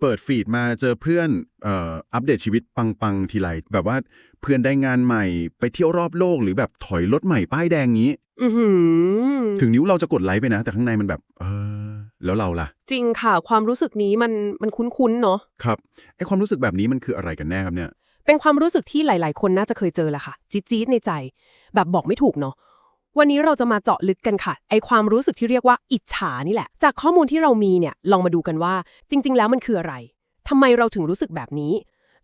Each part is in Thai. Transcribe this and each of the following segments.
เปิดฟีดมาเจอเพื่อนเอ่ออัปเดตชีวิตปังๆทีไรแบบว่าเพื่อนได้งานใหม่ไปเที่ยวรอบโลกหรือแบบถอยรถใหม่ป้ายแดงงี้ อือหือ ถึงนิ้วเราจะกดไลค์ไปนะ แต่ข้างในมันแบบ เออ แล้วเราล่ะ จริงค่ะ ความรู้สึกนี้มันมันคุ้นๆเนาะครับไอความรู้สึกแบบนี้มันคืออะไรกันแน่ครับเนี่ย เป็นความรู้สึกที่หลาย ๆ คนน่าจะเคยเจอแหละค่ะ จี๊ดๆในใจ แบบบอกไม่ถูกเนาะ วันนี้เราจะมาเจาะลึกกันค่ะ ไอความรู้สึกที่เรียกว่าอิจฉานี่แหละ จากข้อมูลที่เรามีเนี่ย ลองมาดูกันว่า จริง ๆ แล้วมันคืออะไรทำไมเราถึงรู้สึกแบบนี้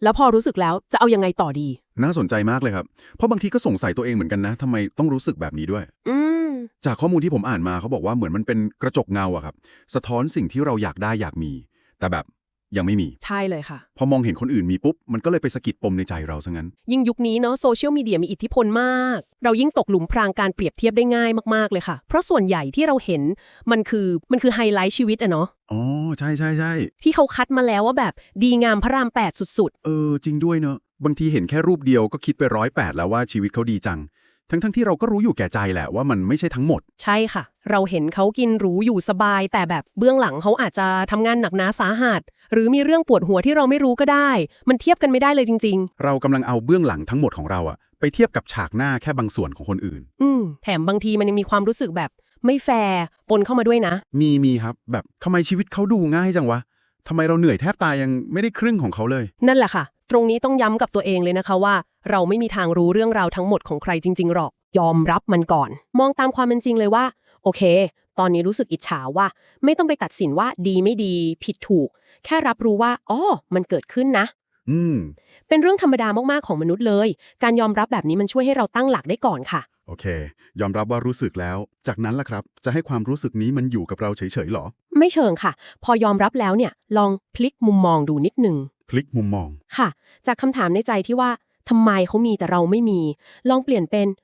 แล้วพอรู้สึกแล้วจะเอายังไงต่อดี น่าสนใจมากเลยครับ เพราะบางทีก็สงสัยตัวเองเหมือนกันนะทำไมต้องรู้สึกแบบนี้ด้วย อืมจากข้อมูลที่ผมอ่านมาเขาบอกว่าเหมือนมันเป็นกระจกเงาอะครับ สะท้อนสิ่งที่เราอยากได้อยากมี แต่แบบ ยังไม่มี ใช่เลยค่ะ พอมองเห็นคนอื่นมีปุ๊บ มันก็เลยไปสะกิดปมในใจเราซะงั้น ยิ่งยุคนี้เนาะโซเชียลมีเดียมีอิทธิพลมาก เรายิ่งตกหลุมพรางการเปรียบเทียบได้ง่ายมากๆเลยค่ะ เพราะส่วนใหญ่ที่เราเห็นมันคือมันคือไฮไลท์ชีวิตอะเนาะอ๋อใช่ใช่ใช่ที่เขาคัดมาแล้วว่าแบบดีงามพระรามแปดสุดเออ จริงด้วยเนอะบางทีเห็นแค่รูปเดียวก็คิดไปร้อยแปดแล้วว่าชีวิตเขาดีจัง ทั้งทั้งที่เราก็รู้อยู่แก่ใจแหละว่ามันไม่ใช่ทั้งหมดๆใช่ค่ะ เราเห็นเขากินหรูอยู่สบาย แต่แบบเบื้องหลังเขาอาจจะทำงานหนักหนาสาหัส หรือมีเรื่องปวดหัวที่เราไม่รู้ก็ได้ มันเทียบกันไม่ได้เลยจริงเรากำลังเอาเบื้องหลังทั้งหมดของเราอะไปเทียบกับฉากหน้าแค่บางส่วนของคนอื่นๆอืมแถมบางทีมันยังมีความรู้สึกแบบ ไม่แฟร์ปนเข้ามาด้วยนะ มีมีครับแบบทำไมชีวิตเขาดูง่ายจังวะทำไมเราเหนื่อยแทบตายยังไม่ได้ครึ่งของเขาเลย นั่นแหละค่ะ ตรงนี้ต้องย้ำกับตัวเองเลยนะคะว่า เราไม่มีทางรู้เรื่องราวทั้งหมดของใครจริง ๆ หรอก ยอมรับมันก่อน มองตามความเป็นจริงเลยว่า โอเค ตอนนี้รู้สึกอิจฉาว่า ไม่ต้องไปตัดสินว่าดีไม่ดี ผิดถูก แค่รับรู้ว่าอ๋อมันเกิดขึ้นนะ อืม เป็นเรื่องธรรมดามากๆของมนุษย์เลย การยอมรับแบบนี้มันช่วยให้เราตั้งหลักได้ก่อนค่ะ โอเค ยอมรับว่ารู้สึกแล้ว จากนั้นล่ะครับ จะให้ความรู้สึกนี้มันอยู่กับเราเฉยๆหรอ ไม่เชิงค่ะ พอยอมรับแล้วเนี่ย ลองพลิกมุมมองดูนิดหนึ่งพลิกมุมมอง ค่ะ จากคำถามในใจที่ว่าทำไมเขามีแต่เราไม่มี ลองเปลี่ยนเป็นเอ๊ะ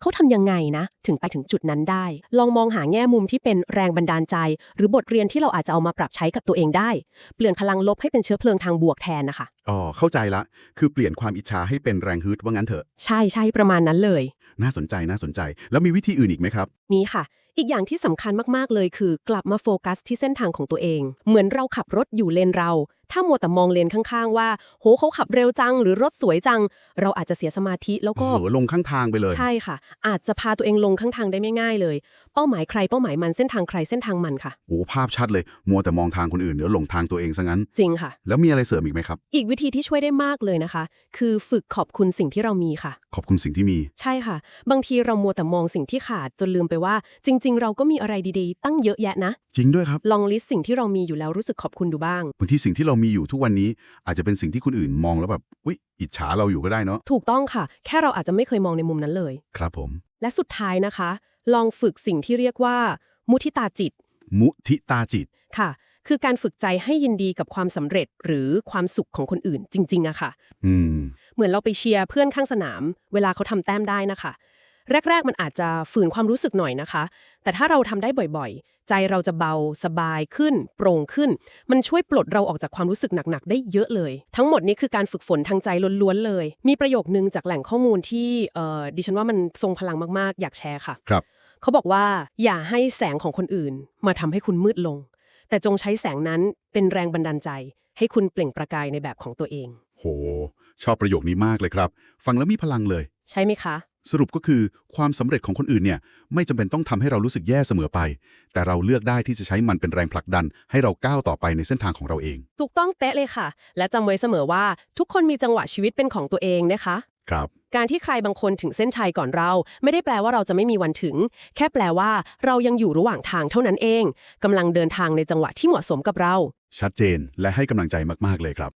เขาทำยังไงนะ ถึงไปถึงจุดนั้นได้ ลองมองหาแง่มุมที่เป็นแรงบันดาลใจ หรือบทเรียนที่เราอาจจะเอามาปรับใช้กับตัวเองได้ เปลี่ยนพลังลบให้เป็นเชื้อเพลิงทางบวกแทนนะคะอ๋อเข้าใจละ คือเปลี่ยนความอิจฉาให้เป็นแรงฮึดว่างั้นเถอะ ใช่ใช่ประมาณนั้นเลย น่าสนใจน่าสนใจ แล้วมีวิธีอื่นอีกไหมครับมีค่ะ อีกอย่างที่สำคัญมากๆเลยคือกลับมาโฟกัสที่เส้นทางของตัวเอง เหมือนเราขับรถอยู่เลนเรา ถ้ามัวแต่มองเลนข้างๆ ว่าโหเขาขับเร็วจัง หรือรถสวยจัง เราอาจจะเสียสมาธิแล้วก็โอ้โหลงข้างทางไปเลย ใช่ค่ะ อาจจะพาตัวเองลงข้างทางได้ไม่ง่ายเลย เป้าหมายใครเป้าหมายมันเส้นทางใครเส้นทางมันค่ะโอ้ภาพชัดเลย มัวแต่มองทางคนอื่นเดี๋ยวหลงทางตัวเองซะงั้น จริงค่ะ แล้วมีอะไรเสริมอีกไหมครับ อีกวิธีที่ช่วยได้มากเลยนะคะ คือฝึกขอบคุณสิ่งที่เรามีค่ะ ขอบคุณสิ่งที่มี ใช่ค่ะ บางทีเรามัวแต่มองสิ่งที่ขาดจนลืมไปว่า จริง ๆ เราก็มีอะไรดีๆ ตั้งเยอะแยะนะ จริงด้วยครับ ลองลิสต์สิ่งที่เรามีอยู่แล้วรู้สึกขอบคุณดูบ้างบางทีสิ่งที่เรามีอยู่ทุกวันนี้อาจจะเป็นสิ่งที่คนอื่นมองแล้วแบบอุ๊ยอิจฉาเราอยู่ก็ได้เนาะถูกต้องค่ะ แค่เราอาจจะไม่เคยมองในมุมนั้นเลย ครับผม และสุดท้ายนะคะ ลองฝึกสิ่งที่เรียกว่า มุทิตาจิต มุทิตาจิตค่ะ คือการฝึกใจให้ยินดีกับความสำเร็จหรือความสุขของคนอื่นจริงๆอะค่ะ อืม เหมือนเราไปเชียร์เพื่อนข้างสนาม เวลาเขาทำแต้มได้นะคะ แรก ๆ มันอาจจะฝืนความรู้สึกหน่อยนะคะ แต่ถ้าเราทำได้บ่อยๆ ใจเราจะเบาสบายขึ้น โปร่งขึ้น มันช่วยปลดเราออกจากความรู้สึกหนักๆ ได้เยอะเลย ทั้งหมดนี้คือการฝึกฝนทางใจล้วนๆเลย มีประโยคนึงจากแหล่งข้อมูลที่เอ่อดิฉันว่ามันทรงพลังมากๆ อยากแชร์ค่ะครับเขาบอกว่าอย่าให้แสงของคนอื่น มาทำให้คุณมืดลง แต่จงใช้แสงนั้นเป็นแรงบันดาลใจ ให้คุณเปล่งประกายในแบบของตัวเอง โห ชอบประโยคนี้มากเลยครับ ฟังแล้วมีพลังเลย ใช่ไหมคะ สรุปก็คือความสำเร็จของคนอื่นเนี่ยไม่จำเป็นต้องทำให้เรารู้สึกแย่เสมอไป แต่เราเลือกได้ที่จะใช้มันเป็นแรงผลักดัน ให้เราก้าวต่อไปในเส้นทางของเราเอง ถูกต้องเป๊ะเลยค่ะ และจำไว้เสมอว่าทุกคนมีจังหวะชีวิตเป็นของตัวเองนะคะครับการที่ใครบางคนถึงเส้นชัยก่อนเรา ไม่ได้แปลว่าเราจะไม่มีวันถึง แค่แปลว่าเรายังอยู่ระหว่างทางเท่านั้นเองกำลังเดินทางในจังหวะที่เหมาะสมกับเรา ชัดเจนและให้กำลังใจมากๆเลยครับ